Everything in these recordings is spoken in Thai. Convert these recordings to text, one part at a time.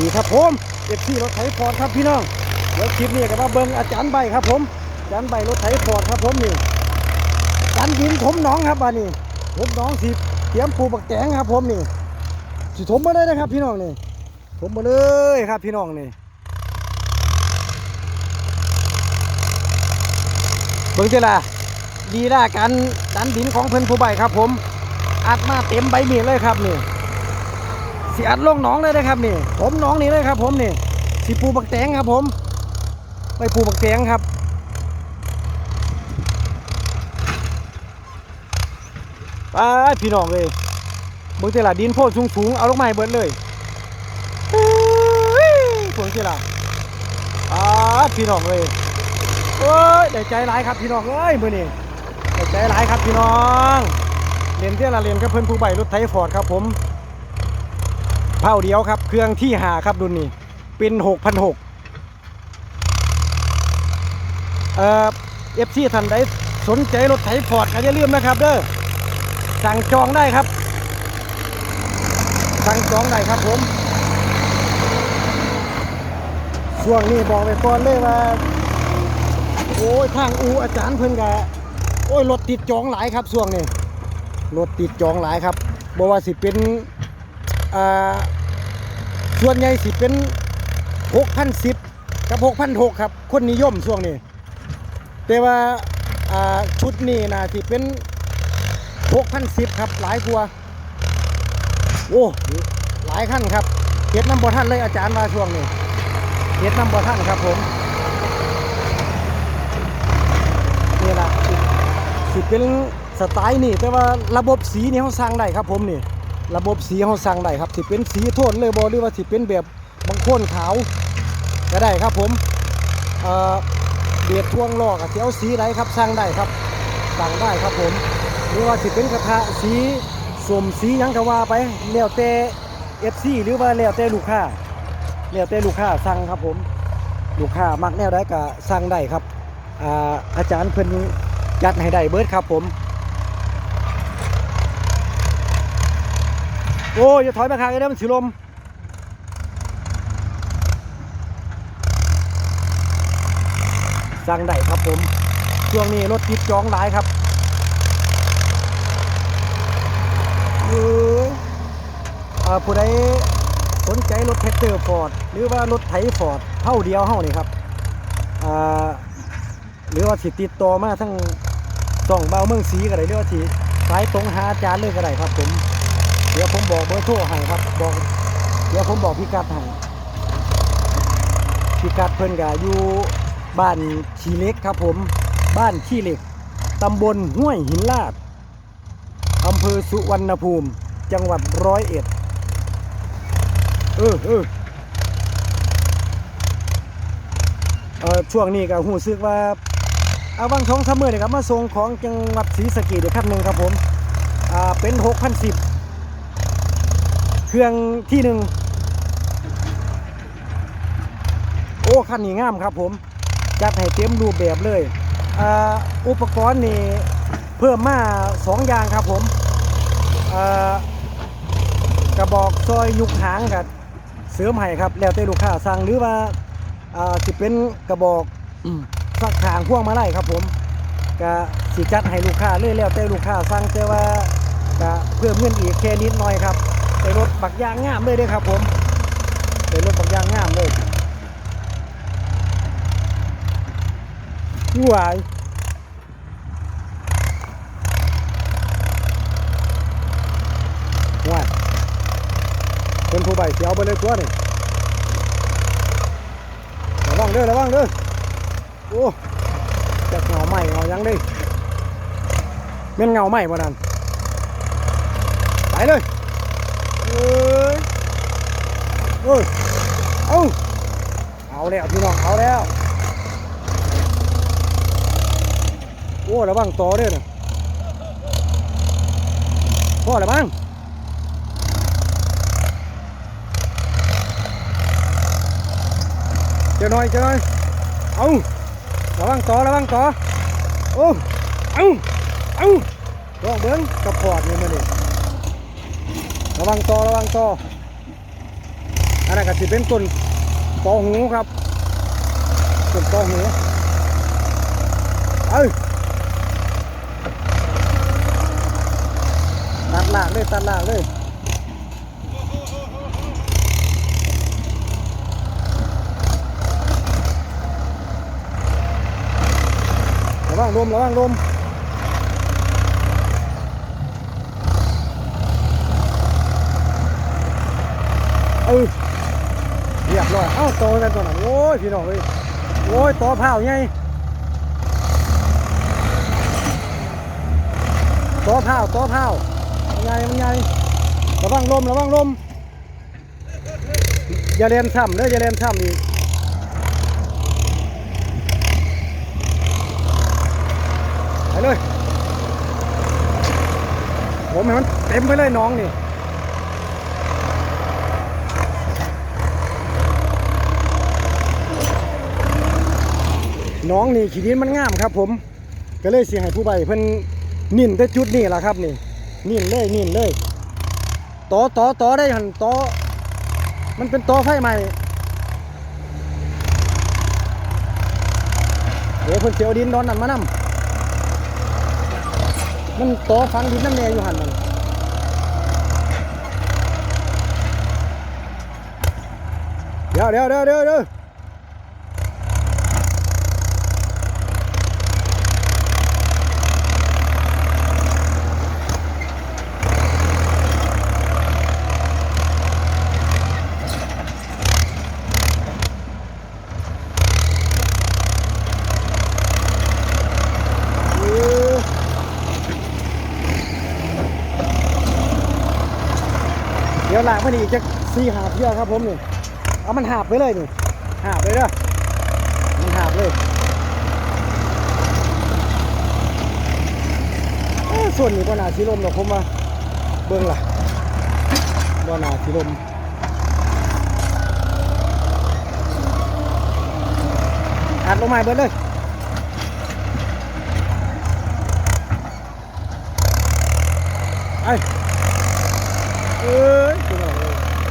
ดีครับผมเอฟซีรถไถฟอร์ดครับพี่น้องเดี๋ยวคลิปนี้ก็มาเบิ้งอาจารย์ใบครับผมอาจารย์ใบรถไถฟอร์ดครับผมนี่อาจารย์ดินถมหน้องครับบ้านนี้ถมหน้องสิเตรียมปูบักแตงครับ ผมนี่สิถมมาเลยนะครับ พี่น้องนี่ถมมาเลยครับ พี่น้องนี่เบิ้งเจล่ะดีด้าการดันดินของเพิ่นผู้ใบครับ ผมอัดมาเต็มใบมีดเลยครับนี่ สิอัดลงหนองเลยนะครับนี่ผมหนองนี่เลยครับ ผมนี่สิปลูกบักแตงครับ ผม ไปปูบักแตงครับไปพี่น้องเลยเบิ่งเจล่ะดินโพดสูงสูงๆเอาลงมาให้เบิดเลยเฮ้ยเบิ่งเจล่ะอ่าพี่น้องเลยโอ้ยได้ใจหลายครับพี่น้องเอ้ยมื้อนี้ได้ใจหลายครับพี่น้องเรียนเจ้าละเรียนกับเพิ่อนผู้ใบรถไถฟอร์ดครับผม เผาเดียวครับ เครื่องที่หาครับดุนนี่เป็นหกพันหกเอ่อฟซีท่านใดสนใจรถไถฟอร์ดก็อย่าลืมนะครับ เด้อสั่งจองได้ครับ สั่งจองได้ครับผมช่วงนี้บอกไปก่อนเลยว่า โอ้ยทางอูอาจารย์เพิ่นกะโอ้ยรถติดจองหลายครับช่วงนี้รถติดจองหลายครับบอกว่าสิเป็น ส่วนใหญ่สิเป็น6,010กับ6,006ครับ คนนิยมช่วงนี้ แต่ว่าาชุดนี้นะที่เป็น6,010ครับ หลายกว่าโอ้หลายขั้นครับเฮ็ดน้ำบ่ท่านเลยอาจารย์ว่าช่วงนี้เฮ็ดน้ำบ่ท่านครับผมนี่ละสิเป็นสไตล์นี่ แต่ว่าระบบสีนี่เขาสร้างได้ครับผมนี่ ระบบสีเขาสั่งได้ครับสิเป็นสีโทนเลยบอหรือว่าสิเป็นแบบบางโคนขาวก็ได้ครับผมเบียดทวงลอกเสียวสีไหนครับสั่งได้ครับสั่งได้ครับผมหรือว่าสิเป็นกระทะสีสมสียังก็ว่าไปแล้วแต่เอฟซีหรือว่าแล้วแต่ลูกค้าแล้วแต่ลูกค้าสั่งครับผม ลูกค้ามักแนวใดก็สั่งได้ครับอาอาจารย์เพิ่นจัดให้ได้เบิร์ดครับผม โอ้ยอย่าถอยมาข้างเลยนะมันสิลมสั่งได้ครับผมช่วงนี้รถติดจองหลายครับเออผู้ใดสนใจรถแท็กเตอร์ฟอร์ดหรือว่ารถไถฟอร์ดเท่าเดียวเท่านี่ครับหรือว่าสิติดต่อมาทั้งส่องเบาเมืองสีก็ได้หรือว่าสิสายตรงหาจารย์เลยก็ได้ครับผม เดี๋ยวผมบอกเบอร์โทรให้ครับบอกเดี๋ยวผมบอกพิกัดให้พิกัดเพิ่นก็อยู่บ้านขี้เหล็กครับผมบ้านขี้เหล็กตำบลห้วยหินลาดอำเภอสุวรรณภูมิ จังหวัดร้อยเอ็ดเออเออเออช่วงนี้ก็หูซึกว่าเอาบางช่องซัมเมอร์นี่ครับมาส่งของจังหวัดศรีสะเกษเดี๋ยวครับหนึ่งครับผม อ่า เป็นหกพันสิบ เครื่องที่หนึ่งโอ้คันนี้งามครับผมจัดให้เต็มรูปแบบเลยอ,อุปกรณ์นี่เพิ่มมาสองอย่างครับผมกระบอกซอยยุกหางกับเสริมให้ครับ แล้วแต่ลูกค้าสั่งหรือว่าอ่าสิเป็นกระบอกสักทางพ่วงมาไล่ครับผมก็สิจัดให้ลูกค้าเลยแล้วแต่ลูกค้าสั่งแต่ว่าก็เพิ่มเงินอีกแค่นิดหน่อยครับ ได้รถบักยางงามเลยด้อครับผมได้รถบักยางงามเลยหวายหวายเป็นผู้ใบเสียวไปเลยตัวนี่ระวังเด้อระวังเด้อโอ้จะเงาใหม่เงายังด้เม่นเงาใหม่บ่นั่นไปเลย เอ้ยเอ้าเอาแล้วพี่น้องเอาแล้ว โอ้ระวังต่อเด้วยนะพ่อระวังเจ้าหน่อยเจ้าหน่อยเอาระวังต่อระวังต่อโอ้เอาเอาลองเบิ้งกระพอดนี่มาดิ ระวังต่อระวังต่ออันนั้นก็ก็สิเป็นต้นปอหูครับต้นปอหูเอ้ยตัดหลากเลยตัดหลากเลยระวังลมระวังลมเออ อยเอ้าโตกันตัวนั้นโอ้ยพี่น้องเอ้ยโอ้ยต่อเผาไงต่อเผาต่อเผามันไงมันไงระวังลมระวังลมอย่าเรียนซ้ำเลยอย่าเรียนซ้ำอีกไปเลยผมให้มันเต็มไปเลยน้องนี่ น้องนี่ขีดินมันงามครับ ผม ก็เลยเสียให้ผู้ใบเพิ่นนิ่นแต่จุดนี่แหละครับนี่ นิ่นเลยนิ่นเลยต่อต่อต่อได้หันต่อมันเป็นต่อไฟใหม่เดี๋ยวเพิ่นเสียวดินดอนนั่นมานำมันต่อฟังดินน้ำแน่อยู่หันมันเดี๋ยวเดี๋ยวเดี๋ยวเดี๋ยวเดี๋ ยวเดี๋ยวลากมันอีกจะสี่หาบเที่ยวครับผมนี่เอามันหาบไปเลยนี่หาบเลยเด้อมันหาบเลยส่วนนี้บ่นาสีลมหรอกผมมาเบิ่งล่ะบ่นาสีลมอัดลงมาเบิดเลยไอ้ เอ้ยคุณเอา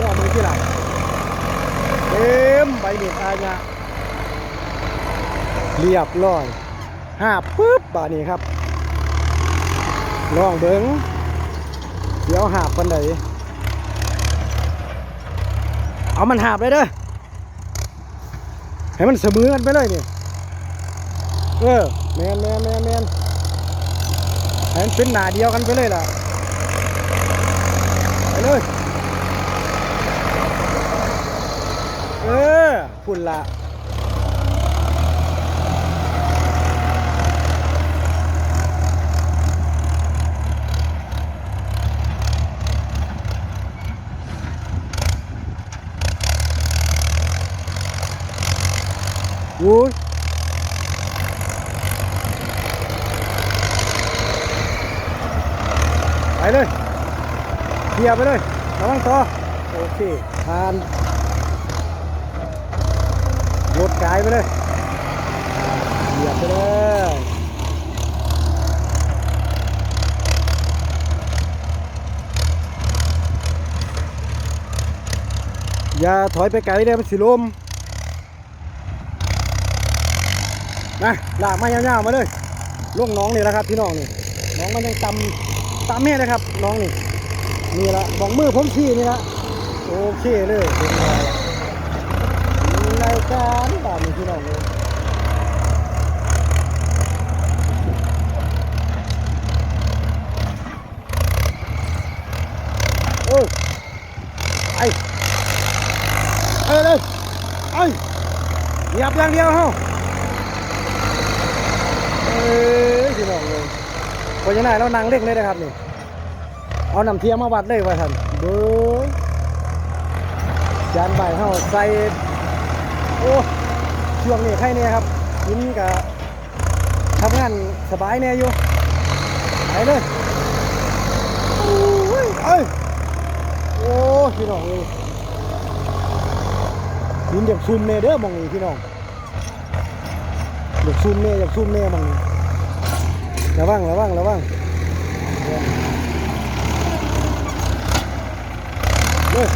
ล่อมือที่หลังเต็มใบเด็ดอาญะเรียบร้อยห้าปุ๊บบานี้ครับลองเบิ้งเดี๋ยวหาบปันไหนเอามันหาบเลยเด้อให้มันเสมอกันไปเลยนี่เออแมนแมนแมนแมนให้มันเป็นหนาเดียวกันไปเลยล่ะ ไปเลย เออพุ่นละอุ้ยไปเลย เคลียร์ไปเลยระวังต่อโอเคผ่านรถกายไปเลยเหยียบไปเลยอย่าถอยไปไกลเด้อมันสิลมนะลากมายาวๆมาเลย ลงน้องนี่แหละครับพี่น้องนี่ น้องมันยังตำตำแม่เลยครับ น้องนี่ นี่ละบอกมือผมชี้นี่ละโอเคเลยเป็นไงรายการแบบนี้พี่น้องเลยโอ้ยไอ้เอ้ยเลยไอ้เหยียบอย่างเดียวเฮาเอ้ยพี่น้องเลยพอยังไงเรานั่งเล่นเลยนะครับนี่ เอาน้ำเทียมมาวัดเลยว่าท่านเบ้ยจานใบเฮาใส่โอ้ช่วงนี้ใครเนี่ยครับกินกับทำงานสบายแน่อยู่ไปเลยโอ้ยเอ้ยโอ้พี่น้องเอ้ยกินอยากซุ่มเน่เด้อมองนี่พี่น้องอยากซุ่มเน่อยากซุ่มเน่มองนี่ระวังระวังระวัง เลย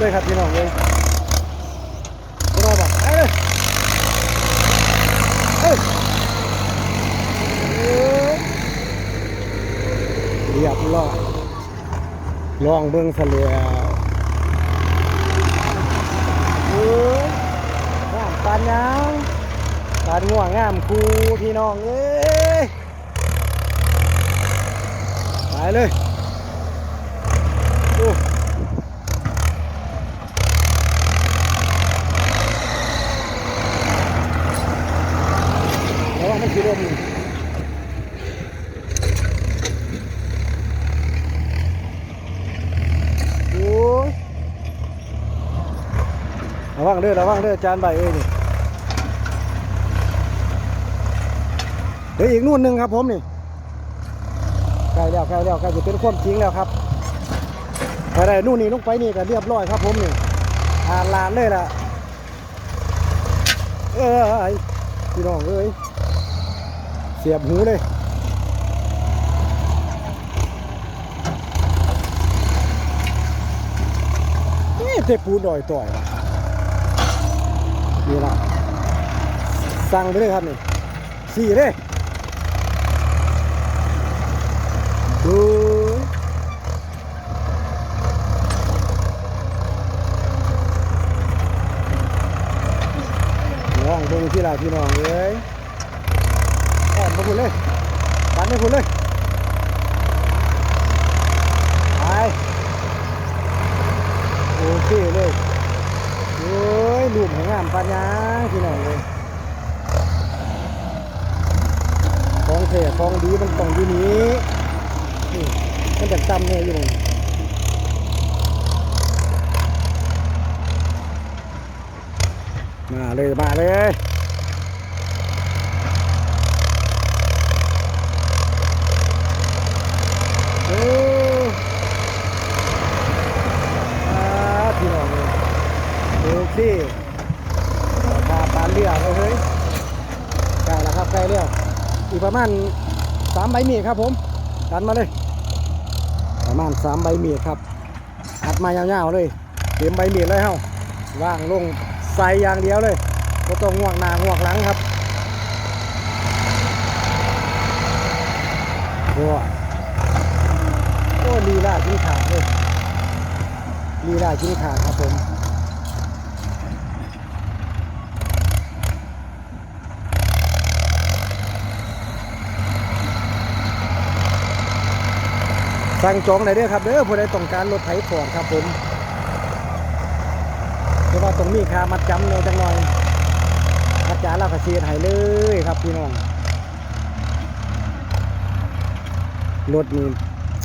เลยครับพี่น้องเลยก็ได้แบบเอ้ยเอ้ยเอ้เรียบร้อยลองเบิ้งซะแล้วเอ้ยงามปานยังปานง่วงงามคูพี่น้องเอ้ยไปเลยโอ้ ระวังมันสีลมนี่โอ้ย ระวังเด้อระวังเด้อจานใบเอ้ยนี่เดี๋ยวอีกนู่นหนึ่งครับผมนี่ใกล้แล้วใกล้แล้วใกล้จะเป็นความจริงแล้วครับไปได้นู่นนี่ลงไปนี่ก็เรียบร้อยครับผมนี่อ่านลานเลยล่ะเอ้ยพี่น้องเอ้ยเสียบหูเลยนี่เตปูดอยต่อยวะ นี่ละสั่งไปเลยครับนี่สี่เลยดูน้องเบิ่งที่ละพี่น้องเอ้ยอ่อนมาคุณเลยดันให้คุณเลยไปโอเคเลยโอ้ ยลูกของงามปัญญาพี่น้องเลยของเทของดีมันต้องอยู่นี้นี่มันจะจำเนี่ยอยู่มาเลยมาเลย โอ้อาพี่น้องเลยโอเคปลาปลาเรือเลยเฮ้ยใกล้แล้วครับใกล้แล้วอีกประมาณ สามใบมีดครับผมดันมาเลย ประมาณสามใบเมีดครับอัดมายาวๆเลยเตรียมใบเมีดเลยเฮาว่างลงใส่อย่างเดียวเลยก็ต้องง่วงหน้าง่วงหลังครับโอ้โอ้ลีลาชิ้นขาดเลยลีลาชิ้นขาดครับผม สั่งจองได้เด้อครับเด้อผู้ใดต้องการรถไถฟอร์ดครับผมเพราะว่าตรงนี้ค่ามัดจำเนี่ยจังหน่อยอาจารย์เรากระเชียดให้เลยครับพี่น้องรถนี่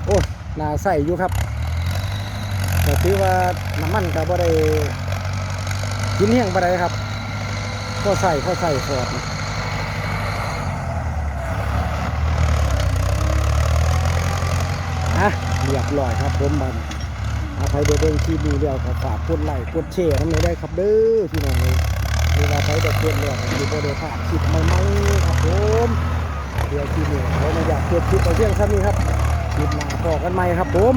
โอ้น่าใส่อยู่ครับแต่ถือว่าน้ำมันก็บ่ได้กินเฮี้ยงบ่ได้ครับพอใส่พอใส่ฟอดนะ อะเรียบร้อยครับผมบันอาภัยเดเบิ่งคลิปนี้แล้วก็ฝากกดไลค์กดแชร์ทั้งนี้ได้ครับเด้อพี่น้องเลยเวลาไปเด็กเพื่อนแล้วก็อยู่บ่ได้พลาดคลิปใหม่ๆครับผมเดี๋ยวคลิปนี้เราไม่อยากเกิดคลิปเอาเรื่องซ้ำนี้ครับคลิปหน้าพอกันใหม่ครับผม